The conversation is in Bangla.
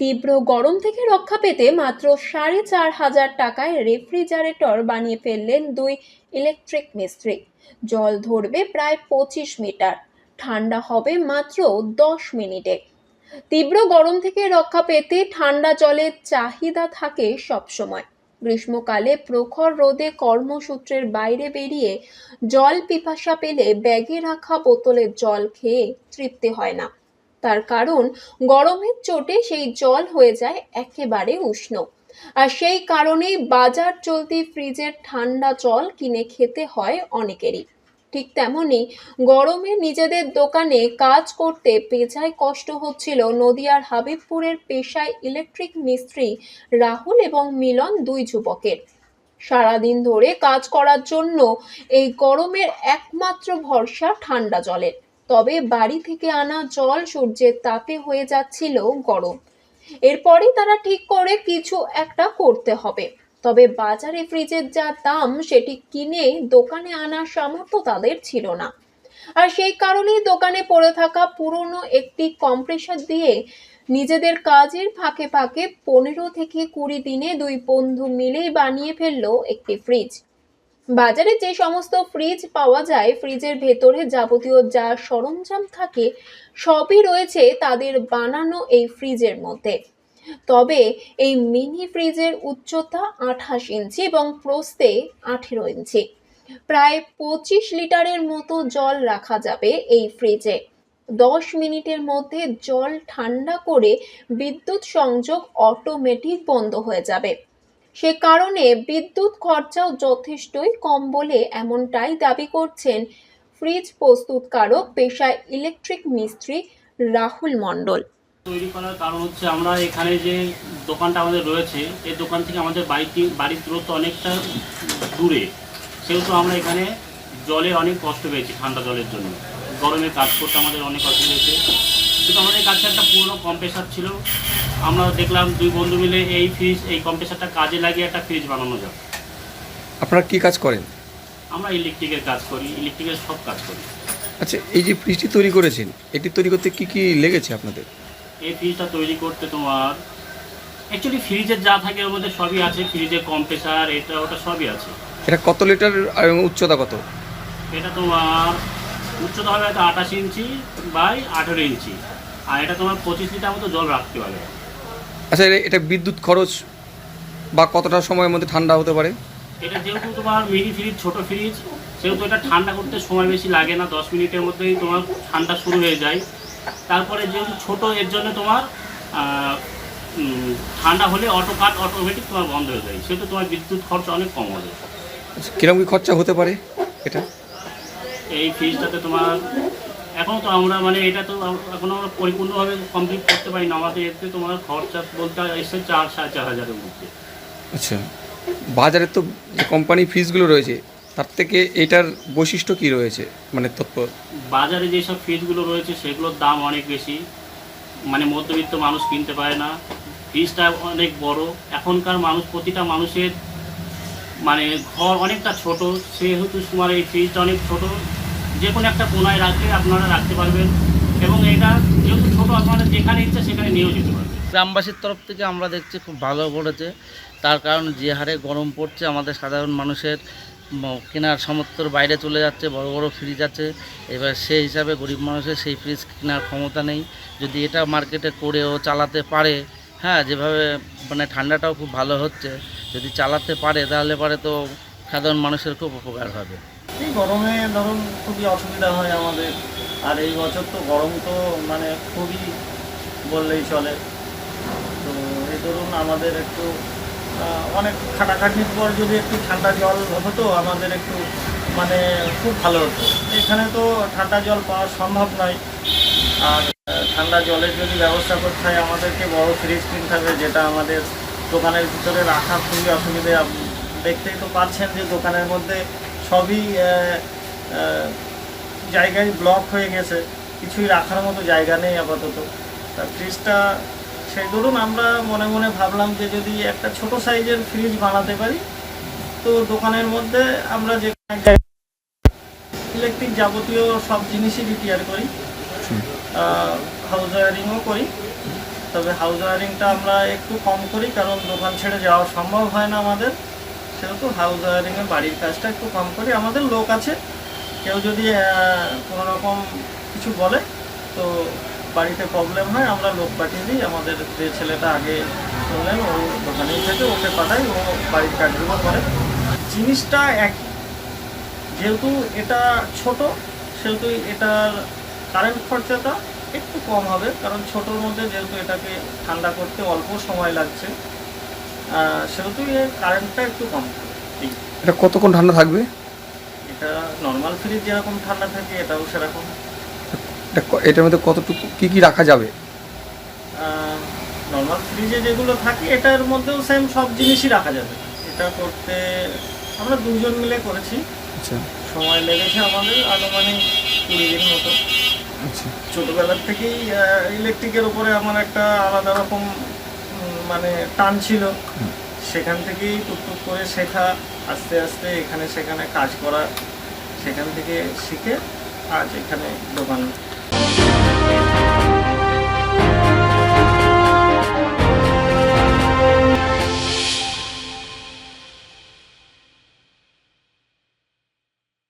তীব্র গরম থেকে রক্ষা পেতে মাত্র সাড়ে চার হাজার টাকায় রেফ্রিজারেটর বানিয়ে ফেললেন দুই ইলেকট্রিক মিস্ত্রি। জল ধরবে প্রায় পঁচিশ মিটার, ঠান্ডা হবে মাত্র দশ মিনিটে। তীব্র গরম থেকে রক্ষা পেতে ঠান্ডা জলের চাহিদা থাকে সবসময়। গ্রীষ্মকালে প্রখর রোদে কর্মসূত্রের বাইরে বেরিয়ে জল পিপাসা পেলে ব্যাগে রাখা বোতলের জল খেয়ে তৃপ্তি হয় না। তার কারণ গরমের চোটে সেই জল হয়ে যায় একেবারে উষ্ণ। আর সেই কারণেই বাজার চলতি ফ্রিজের ঠান্ডা জল কিনে খেতে হয় অনেকেরই। ঠিক তেমনই গরমে নিজেদের দোকানে কাজ করতে পেঁচায় কষ্ট হচ্ছিল নদিয়ার হাবিবপুরের পেশায় ইলেকট্রিক মিস্ত্রি রাহুল এবং মিলন দুই যুবকের। সারাদিন ধরে কাজ করার জন্য এই গরমের একমাত্র ভরসা ঠান্ডা জলের। তবে বাড়ি থেকে আনা জল সূর্যের তাপে হয়ে যাচ্ছিল গরম। এরপরই তারা ঠিক করে কিছু একটা করতে হবে। তবে বাজারে ফ্রিজের যা দাম, সেটি কিনে দোকানে আনার সামর্থ্য তাদের ছিল না। আর সেই কারণেই দোকানে পড়ে থাকা পুরনো একটি কম্প্রেসার দিয়ে নিজেদের কাজের ফাঁকে ফাঁকে পনেরো থেকে কুড়ি দিনে দুই বন্ধু মিলেই বানিয়ে ফেলল একটি ফ্রিজ। বাজারে যে সমস্ত ফ্রিজ পাওয়া যায় ফ্রিজের ভেতরে যাবতীয় যা সরঞ্জাম থাকে, সবই রয়েছে তাদের বানানো এই ফ্রিজের মধ্যে। তবে এই মিনি ফ্রিজের উচ্চতা আঠাশ ইঞ্চি এবং প্রস্থে আঠেরো ইঞ্চি। প্রায় পঁচিশ লিটারের মতো জল রাখা যাবে এই ফ্রিজে দশ মিনিটের মধ্যে জল ঠান্ডা করে বিদ্যুৎ সংযোগ অটোমেটিক বন্ধ হয়ে যাবে। সে কারণে বিদ্যুৎ খরচাও যথেষ্টই কম বলে এমনটাই দাবি করছেন ফ্রিজ প্রস্তুতকারক পেশায় ইলেকট্রিক মিস্ত্রি রাহুল মণ্ডল। তৈরি করার কারণ হচ্ছে আমরা এখানে যে দোকানটা আমাদের রয়েছে, এই দোকান থেকে আমাদের বাড়িটি, বাড়ির দূরত্ব অনেকটা দূরে। সেহেতু আমরা এখানে জলে অনেক কষ্ট পেয়েছি ঠান্ডা জলের জন্য। গরমে কাজ করতে আমাদের অনেক অসুবিধা হয়েছে। কিন্তু আমাদের কাছে একটা পুরনো কম্প্রেসার ছিল আমরা দেখলাম দুই বন্ধু মিলে এই ফ্রিজ এই কম্প্রেসারটা কাজে লাগিয়ে একটা ফ্রিজ বানানো যায় আপনারা কি কাজ করেন? আমরা ইলেকট্রিকের কাজ করি ইলেকট্রিকের সব কাজ করি। আচ্ছা এই যে ফ্রিজটি তৈরি করেছেন এটি তৈরি করতে কি কি লেগেছে আপনাদের? এই ফ্রিজটা তৈরি করতে তোমার অ্যাকচুয়ালি ফ্রিজের যা থাকে ওর মধ্যে সবই আছে ফ্রিজের কম্প্রেসার এটা ওটা সবই আছে। এটা কত লিটার উচ্চতা কত? এটা তোমার উচ্চতা হবে হয়তো আঠাশ ইঞ্চি বাই আঠেরো ইঞ্চি। আর এটা তোমার পঁচিশ লিটার মতো জল রাখতে পারে আচ্ছা এটা বিদ্যুৎ খরচ বা কতটা সময়ের মধ্যে ঠান্ডা হতে পারে? এটা যেহেতু তোমার মিনি ফ্রিজ ছোট ফ্রিজ সেহেতু এটা ঠান্ডা করতে সময় বেশি লাগে না দশ মিনিটের মধ্যেই তোমার ঠান্ডা শুরু হয়ে যায়। তারপরে যেহেতু ছোট এর জন্য তোমার ঠান্ডা হলে অটো কাট অটোমেটিক তোমার বন্ধ হয়ে যায়। সেহেতু তোমার বিদ্যুৎ খরচ অনেক কম হবে। আচ্ছা কীরকম কি খরচা হতে পারে এটা? এই ফ্রিজটাতে তোমার এখনও তো আমরা মানে এটা তো আম- এখনও আমরা পরিপূর্ণভাবে কমপ্লিট করতে পারি না আমাদের এতে তোমার খরচা বলতে এসে চার সাড়ে চার হাজারের মধ্যে। আচ্ছা বাজারে তো যে কোম্পানি ফ্রিজগুলো রয়েছে তার থেকে এটার বৈশিষ্ট্য কি রয়েছে? মানে তৎপর বাজারে যেসব ফিজগুলো রয়েছে সেগুলোর দাম অনেক বেশি। মানে মধ্যবিত্ত মানুষ কিনতে পারে না। ফিজটা অনেক বড়। এখনকার মানুষ প্রতিটা মানুষের মানে ঘর অনেকটা ছোট। সেহেতু তোমার এই ফ্রিজটা অনেক ছোট। যে কোনো একটা কোনায় রাখলে আপনারা রাখতে পারবেন এবং এটা যেহেতু ছোটো আপনারা যেখানে ইচ্ছা সেখানে নিয়েও যেতে পারবেন। গ্রামবাসীর তরফ থেকে আমরা দেখছি খুব ভালো করেছে তার কারণ যে হারে গরম পড়ছে, আমাদের সাধারণ মানুষের কেনার সামর্থ্যর বাইরে চলে যাচ্ছে, বড় বড় ফ্রিজ আছে। এবার সেই হিসাবে গরিব মানুষের সেই ফ্রিজ কেনার ক্ষমতা নেই। যদি এটা মার্কেটে করেও চালাতে পারে হ্যাঁ যেভাবে মানে ঠান্ডাটাও খুব ভালো হচ্ছে, যদি চালাতে পারে, তাহলে পরে তো সাধারণ মানুষের খুব উপকার হবে। এই গরমে ধরুন খুবই অসুবিধা হয় আমাদের। আর এই বছর তো গরম তো মানে খুবই বললেই চলে। তো এই ধরুন আমাদের একটু অনেক খাটাখাটির পর যদি একটু ঠান্ডা জল হতো, আমাদের একটু মানে খুব ভালো হতো। এখানে তো ঠান্ডা জল পাওয়া সম্ভব নয়। আর ঠান্ডা জলের যদি ব্যবস্থা করতে হয়, আমাদেরকে বড় ফ্রিজ কিনতে হবে, যেটা আমাদের দোকানের ভিতরে রাখা খুবই অসুবিধে। দেখতেই তো পাচ্ছেন যে দোকানের মধ্যে সবই জায়গায় ব্লক হয়ে গেছে। কিছুই রাখার মতো জায়গা নেই আপাতত। তা ফ্রিজটা সেই ধরুন আমরা মনে মনে ভাবলাম যে যদি একটা ছোট সাইজের ফ্রিজ বানাতে পারি তো দোকানের মধ্যে আমরা যে ইলেকট্রিক যাবতীয় সব জিনিসই রিপেয়ার করি। হাউস ওয়ারিংও করি। তবে হাউস ওয়ারিংটা আমরা একটু কম করি কারণ দোকান ছেড়ে যাওয়া সম্ভব হয় না আমাদের। সেহেতু হাউস ওয়ারিংয়ে বাড়ির কাজটা একটু কম করি। আমাদের লোক আছে, কেউ যদি কোনো রকম কিছু বলে, তো বাড়িতে প্রবলেম হয়, আমরা লোক পাঠিয়ে দিই। আমাদের যে ছেলেটা আগে শুনলেন ও দোকানেই থাকে, ওকে পাঠাই, ও বাড়ির কাজগুলো করে। জিনিসটা এক, যেহেতু এটা ছোট, সেহেতু এটার কারেন্ট খরচাটা একটু কম হবে, কারণ ছোটোর মধ্যে যেহেতু এটাকে ঠান্ডা করতে অল্প সময় লাগছে। সেহেতু এর কারেন্টটা একটু কম। এই এটা কতক্ষণ ঠান্ডা থাকবে? এটা নর্মাল ফ্রিজ যেরকম ঠান্ডা থাকে এটাও সেরকম। এটার মধ্যে কতটুকু কি কি রাখা যাবে? নর্মাল ফ্রিজে যেগুলো থাকে এটার মধ্যেও সেম সব জিনিসই রাখা যাবে। এটা করতে আমরা দুজন মিলে করেছি। আচ্ছা। সময় লেগেছে আমাদের আনুমানিক কুড়ি দিন মতো। আচ্ছা। ছোটোবেলার থেকেই ইলেকট্রিকের উপরে আমার একটা আলাদা রকম মানে টান ছিল। সেখান থেকেই টুকটুক করে শেখা, আস্তে আস্তে এখানে সেখানে কাজ করা, সেখান থেকে শিখে আজ এখানে দোকান